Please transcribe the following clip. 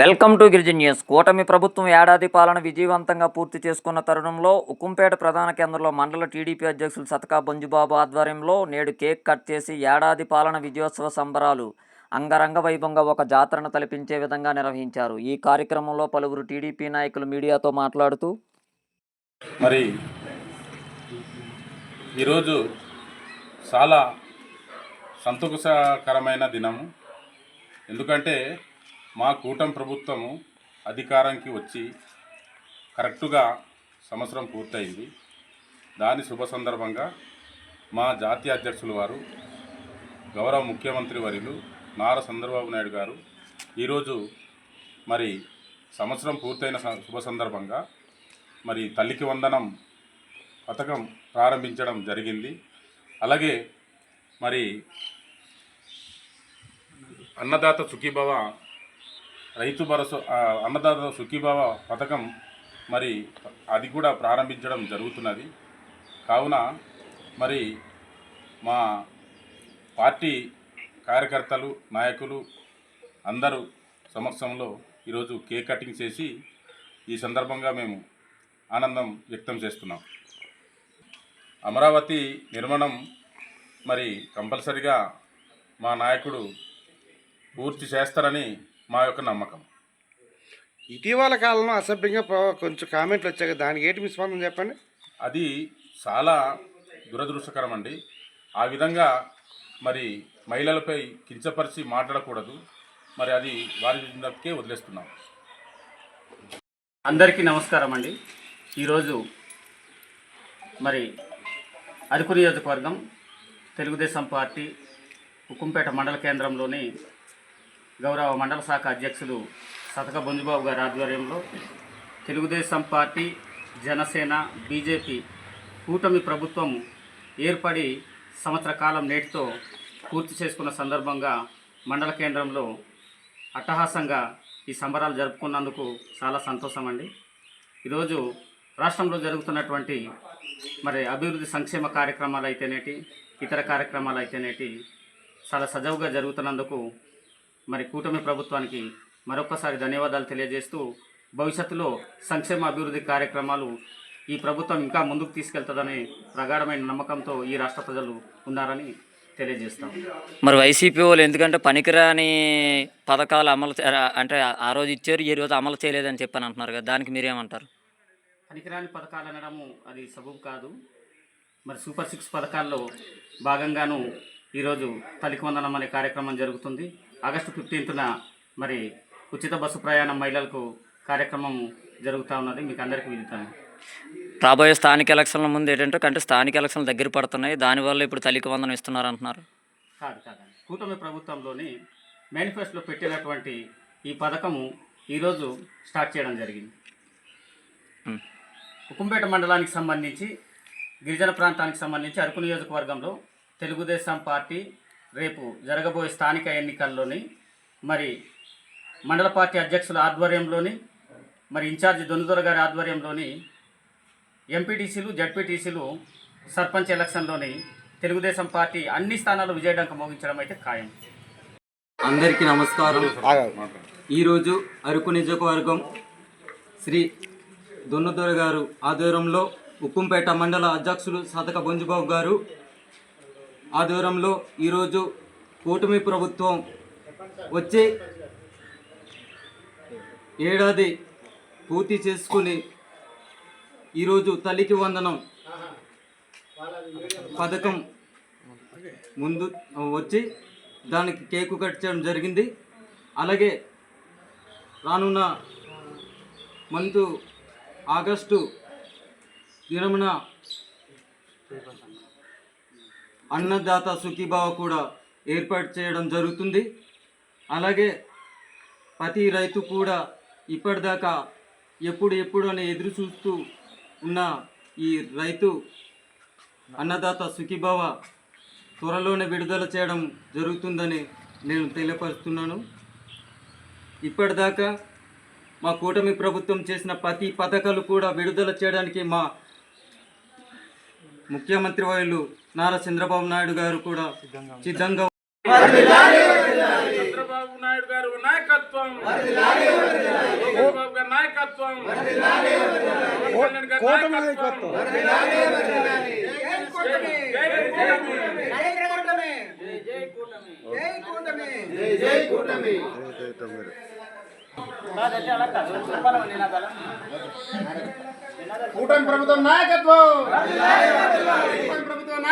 Welcome to గిరిజన్ news. కూటమి ప్రభుత్వం ఏడాది పాలన విజయవంతంగా పూర్తి చేసుకున్న తరుణంలో ఉక్కుంపేట ప్రధాన కేంద్రంలో మండల టీడీపీ అధ్యక్షులు సతకా బొంజుబాబు ఆధ్వర్యంలో నేడు కేక్ కట్ చేసి ఏడాది పాలన విజయోత్సవ సంబరాలు అంగరంగ వైభవంగా ఒక జాతరను తలపించే విధంగా నిర్వహించారు. ఈ కార్యక్రమంలో పలువురు టీడీపీ నాయకులు మీడియాతో మాట్లాడుతూ మరి ఈరోజు చాలా సంతోషకరమైన దినము. ఎందుకంటే మా కూటమి ప్రభుత్వము అధికారానికి వచ్చి కరెక్టుగా సంవత్సరం పూర్తయింది. దాని శుభ సందర్భంగా మా జాతీయ అధ్యక్షులు వారు గౌరవ ముఖ్యమంత్రి వర్యులు నారా చంద్రబాబు నాయుడు గారు ఈరోజు మరి సంవత్సరం పూర్తయిన స- శుభ సందర్భంగా మరి తల్లికి వందనం పథకం ప్రారంభించడం జరిగింది. అలాగే మరి అన్నదాత సుఖీభవ రైతు భరోసా అన్నదాత సుఖీభావ పథకం మరి అది కూడా ప్రారంభించడం జరుగుతున్నది. కావున మరి మా పార్టీ కార్యకర్తలు నాయకులు అందరూ సమక్షంలో ఈరోజు కేక్ కటింగ్ చేసి ఈ సందర్భంగా మేము ఆనందం వ్యక్తం చేస్తున్నాం. అమరావతి నిర్మాణం మరి కంపల్సరిగా మా నాయకుడు పూర్తి చేస్తారని మా యొక్క నమ్మకం. ఇటీవల కాలంలో అసభ్యంగా కొంచెం కామెంట్లు వచ్చాయి దానికి ఏంటి మీ స్పందన చెప్పండి? అది చాలా దురదృష్టకరం అండి ఆ విధంగా మరి మహిళలపై కించపరిచి మాట్లాడకూడదు. మరి అది వారి దక్కే వదిలేస్తున్నాం. అందరికీ నమస్కారం అండి. ఈరోజు మరి అరకు నియోజకవర్గం తెలుగుదేశం పార్టీ ఉక్కుంపేట మండల కేంద్రంలోని గౌరవ మండల శాఖ అధ్యక్షులు సతక బొంజుబాబు గారి ఆధ్వర్యంలో తెలుగుదేశం పార్టీ జనసేన బీజేపీ కూటమి ప్రభుత్వం ఏర్పడి సంవత్సర కాలం నేటితో పూర్తి చేసుకున్న సందర్భంగా మండల కేంద్రంలో అట్టహాసంగా ఈ సంబరాలు జరుపుకున్నందుకు చాలా సంతోషం అండి ఈరోజు రాష్ట్రంలో జరుగుతున్నటువంటి మరి అభివృద్ధి సంక్షేమ కార్యక్రమాలు అయితేనేటి ఇతర కార్యక్రమాలు అయితేనేటి చాలా సజావుగా జరుగుతున్నందుకు మరి కూటమి ప్రభుత్వానికి మరొకసారి ధన్యవాదాలు తెలియజేస్తూ భవిష్యత్తులో సంక్షేమ అభివృద్ధి కార్యక్రమాలు ఈ ప్రభుత్వం ఇంకా ముందుకు తీసుకెళ్తుందనే ప్రగాఢమైన నమ్మకంతో ఈ రాష్ట్ర ప్రజలు ఉన్నారని తెలియజేస్తాం. మరి వైసీపీ వాళ్ళు ఎందుకంటే పనికిరాని పథకాలు అమలు అంటే ఆ రోజు ఇచ్చారు ఈ రోజు అమలు చేయలేదని చెప్పని అంటున్నారు కదా దానికి మీరేమంటారు? పనికిరాని పథకాలు అనడము అది సబబు కాదు. మరి సూపర్ సిక్స్ పథకాల్లో భాగంగాను ఈరోజు తల్లికి వందనం అనే కార్యక్రమం జరుగుతుంది. ఆగస్టు ఫిఫ్టీన్త్న మరి ఉచిత బస్సు ప్రయాణం మహిళలకు కార్యక్రమం జరుగుతూ ఉన్నది. మీకు అందరికీ విదితాను రాబోయే స్థానిక ఎలక్షన్ల ముందు ఏంటంటే అంటే స్థానిక ఎలక్షన్లు దగ్గర పడుతున్నాయి. దానివల్ల ఇప్పుడు తల్లికి వందనం ఇస్తున్నారు అంటున్నారు కాదు. కాదండి కూటమి ప్రభుత్వంలోని మేనిఫెస్టోలో పెట్టినటువంటి ఈ పథకము ఈరోజు స్టార్ట్ చేయడం జరిగింది. ఉం. ఉక్కుంపేట మండలానికి సంబంధించి గిరిజన ప్రాంతానికి సంబంధించి అరకు నియోజకవర్గంలో తెలుగుదేశం పార్టీ రేపు జరగబోయే స్థానిక ఎన్నికల్లోని మరి మండల పార్టీ అధ్యక్షుల ఆధ్వర్యంలోని మరి ఇన్ఛార్జి దొన్నుదొర గారి ఆధ్వర్యంలోని ఎంపీటీసీలు జడ్పీటీసీలు సర్పంచ్ ఎలక్షన్లోని తెలుగుదేశం పార్టీ అన్ని స్థానాలు విజయడంక మోగించడం అయితే ఖాయం. అందరికీ నమస్కారం. ఈరోజు అరకు నియోజకవర్గం శ్రీ దొన్నదొర గారు ఆధ్వర్యంలో ఉక్కుంపేట మండల అధ్యక్షులు సతక బొంజుబాబు గారు ఆధ్వర్యంలో ఈరోజు కూటమి ప్రభుత్వం వచ్చే ఏడాది పూర్తి చేసుకుని ఈరోజు తల్లికి వందనం పథకం ముందు వచ్చి దానికి కేకు కట్ చేయడం జరిగింది. అలాగే రానున్న మంత్ ఆగస్టు దినమున అన్నదాత సుఖీభావ కూడా ఏర్పాటు చేయడం జరుగుతుంది. అలాగే ప్రతి రైతు కూడా ఇప్పటిదాకా ఎప్పుడు ఎప్పుడు అని ఎదురు చూస్తూ ఉన్న ఈ రైతు అన్నదాత సుఖీభావ త్వరలోనే విడుదల చేయడం జరుగుతుందని నేను తెలియపరుస్తున్నాను. ఇప్పటిదాకా మా కూటమి ప్రభుత్వం చేసిన ప్రతి పథకాలు కూడా విడుదల చేయడానికి మా ముఖ్యమంత్రి వాళ్ళు నారా చంద్రబాబు నాయుడు గారు కూడా సిద్ధంగా చంద్రబాబు నాయుడు గారు నాయకత్వం. గారి కూటమి నాయకత్వం. కూటమి ప్రభుత్వం నాయకత్వం. ప్రభుత్వం